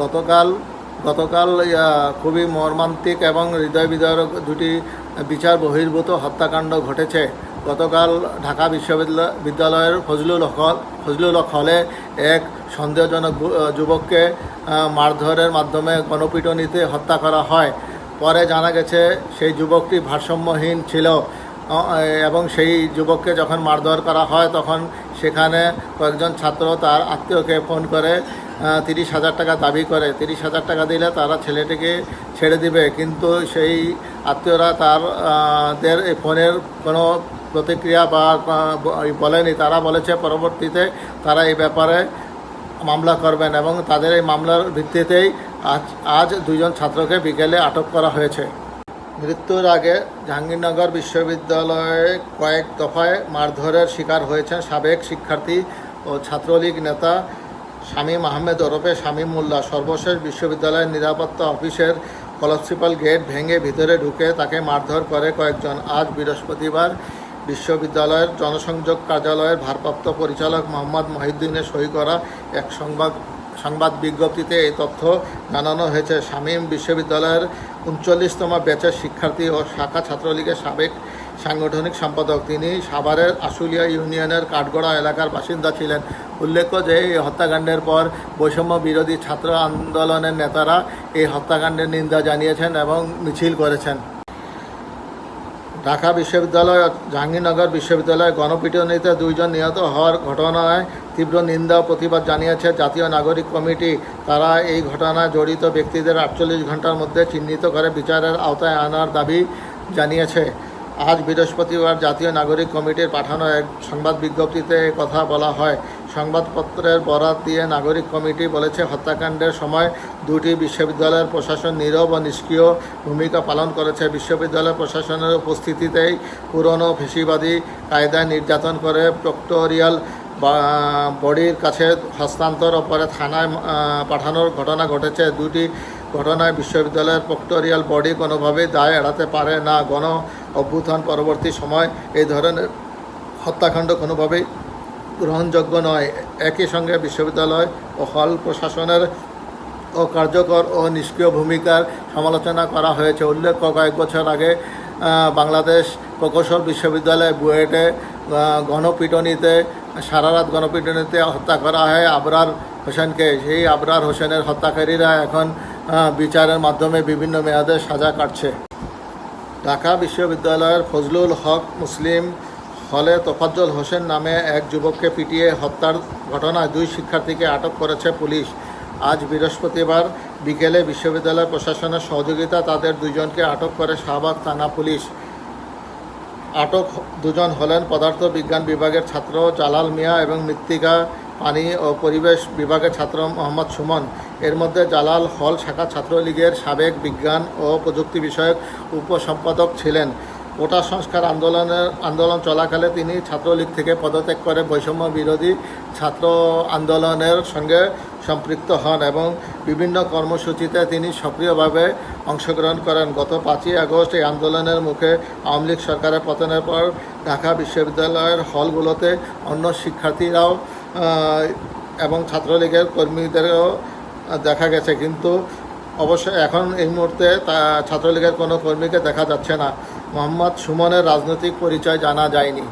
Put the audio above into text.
গতকাল গতকাল খুবই মর্মান্তিক এবং হৃদয় বিদারক দুটি বিচার বহির্ভূত হত্যাকাণ্ড ঘটেছে। গতকাল ঢাকা বিশ্ববিদ্যালয়, বিদ্যালয়ের ফজলুল হক, ফজলুল হলে এক সন্দেহজনক যুবককে মারধরের মাধ্যমে গণপিটুনিতে হত্যা করা হয়। পরে জানা গেছে, সেই যুবকটি ভারসাম্যহীন ছিল এবং সেই যুবককে যখন মারধর করা হয়, তখন সেখানে কয়েকজন ছাত্র তার আত্মীয়কে ফোন করে তিরিশ হাজার টাকা দাবি করে। তিরিশ হাজার টাকা দিলে তারা ছেলেটিকে ছেড়ে দিবে। কিন্তু সেই আত্মীয়রা তার দের এই ফোনের কোনো প্রতিক্রিয়া বা বলেনি। তারা বলেছে পরবর্তীতে তারা এই ব্যাপারে মামলা করবেন এবং তাদের এই মামলার ভিত্তিতেই আজ আজ দুজন ছাত্রকে বিকেলে আটক করা হয়েছে। মৃত্যুর আগে জাহাঙ্গীরনগর বিশ্ববিদ্যালয়ে কয়েক দফায় মারধরের শিকার হয়েছেন সাবেক শিক্ষার্থী ও ছাত্রলীগ নেতা শামীম আহমেদ ওরফে শামীম মোল্লা সর্বশেষ বিশ্ববিদ্যালয়ের নিরাপত্তা অফিসের কলাপ্সিপাল গেট ভেঙে ভিতরে ঢুকে তাকে মারধর করে কয়েকজন। আজ বৃহস্পতিবার বিশ্ববিদ্যালয়ের জনসংযোগ কার্যালয়ের ভারপ্রাপ্ত পরিচালক মোহাম্মদ মহিউদ্দিনের সই করা এক সংবাদ সংবাদ বিজ্ঞপ্তিতে এই তথ্য জানানো হয়েছে। শামীম বিশ্ববিদ্যালয়ের উনচল্লিশতম ব্যাচের শিক্ষার্থী ও শাখা ছাত্রলীগের সাবেক সাংগঠনিক সম্পাদক। তিনি সাভারের আশুলিয়া ইউনিয়নের কাঠগড়া এলাকার বাসিন্দা ছিলেন। উল্লেখ্য যে, এই হত্যাকাণ্ডের পর বৈষম্য বিরোধী ছাত্র আন্দোলনের নেতারা এই হত্যাকাণ্ডের নিন্দা জানিয়েছেন এবং মিছিল করেছেন। ঢাকা বিশ্ববিদ্যালয়, জাহাঙ্গীরনগর বিশ্ববিদ্যালয়ে গণপিটুনিতে দুইজন নিহত হওয়ার ঘটনায় তীব্র নিন্দা প্রতিবাদ জানিয়েছে জাতীয় নাগরিক কমিটি। তারা এই ঘটনায় জড়িত ব্যক্তিদের আটচল্লিশ ঘণ্টার মধ্যে চিহ্নিত করে বিচারের আওতায় আনার দাবি জানিয়েছে। আজ বৃহস্পতিবার জাতীয় নাগরিক কমিটির পাঠানো এক সংবাদ বিজ্ঞপ্তিতে কথা বলা হয়। সংবাদপত্রের বরাত দিয়ে নাগরিক কমিটি বলেছে, হত্যাকাণ্ডের সময় দুটি বিশ্ববিদ্যালয়ের প্রশাসন নীরব ও নিষ্ক্রিয় ভূমিকা পালন করেছে। বিশ্ববিদ্যালয় প্রশাসনের উপস্থিতিতেই পুরনো ফেসিবাদী কায়দায় নির্যাতন করে প্রক্টোরিয়াল বডির কাছে হস্তান্তর ও পরে থানায় পাঠানোর ঘটনা ঘটেছে। দুটি ঘটনায় বিশ্ববিদ্যালয়ের প্রক্টোরিয়াল বডি কোনোভাবেই দায় এড়াতে পারে না। গণ অভ্যুত্থান পরবর্তী সময় এই ধরনের হত্যাকাণ্ড কোনোভাবেই গ্রহণযোগ্য নয়। একই সঙ্গে বিশ্ববিদ্যালয় ও হল প্রশাসনের ও কার্যকর ও নিষ্ক্রিয় ভূমিকার সমালোচনা করা হয়েছে। উল্লেখ্য, কয়েক বছর আগে বাংলাদেশ প্রকৌশল বিশ্ববিদ্যালয় বুয়েটে গণপিটুনিতে সারারাত গণপিটুনিতে হত্যা করা হয় আবরার হোসেনকে। সেই আবরার হোসেনের হত্যাকারীরা এখন বিচারের মাধ্যমে বিভিন্ন মেয়াদে সাজা কাটছে। ঢাকা বিশ্ববিদ্যালয়ের ফজলুল হক মুসলিম হলে তোফাজ্জল হোসেন নামে এক যুবককে পিটিয়ে হত্যার ঘটনায় দুই শিক্ষার্থীকে আটক করেছে পুলিশ। আজ বৃহস্পতিবার বিকেলে বিশ্ববিদ্যালয় প্রশাসনের সহযোগিতা তাদের দুজনকে আটক করে শাহবাগ থানা পুলিশ। আটক দুজন হলেন পদার্থ বিজ্ঞান বিভাগের ছাত্র জালাল মিয়া এবং মৃত্তিকা পানি ও পরিবেশ বিভাগের ছাত্র মোহাম্মদ সুমন। এর মধ্যে জালাল হল শাখা ছাত্রলীগের সাবেক বিজ্ঞান ও প্রযুক্তি বিষয়ক উপসম্পাদক ছিলেন। কোটা সংস্কার আন্দোলনের, আন্দোলন চলাকালে তিনি ছাত্রলীগ থেকে পদত্যাগ করে বৈষম্য বিরোধী ছাত্র আন্দোলনের সঙ্গে সম্পৃক্ত হন এবং বিভিন্ন কর্মসূচিতে তিনি সক্রিয়ভাবে অংশগ্রহণ করেন। গত পাঁচই আগস্ট এই আন্দোলনের মুখে আওয়ামী লীগ সরকারের পতনের পর ঢাকা বিশ্ববিদ্যালয়ের হলগুলোতে অন্য শিক্ষার্থীরাও এবং ছাত্রলীগের কর্মীদেরও দেখা গেছে, কিন্তু অবশ্য এখন এই মুহূর্তে ছাত্রলীগের কোনো কর্মীকে দেখা যাচ্ছে না। মোহাম্মদ সুমনের রাজনৈতিক পরিচয় জানা যায়নি।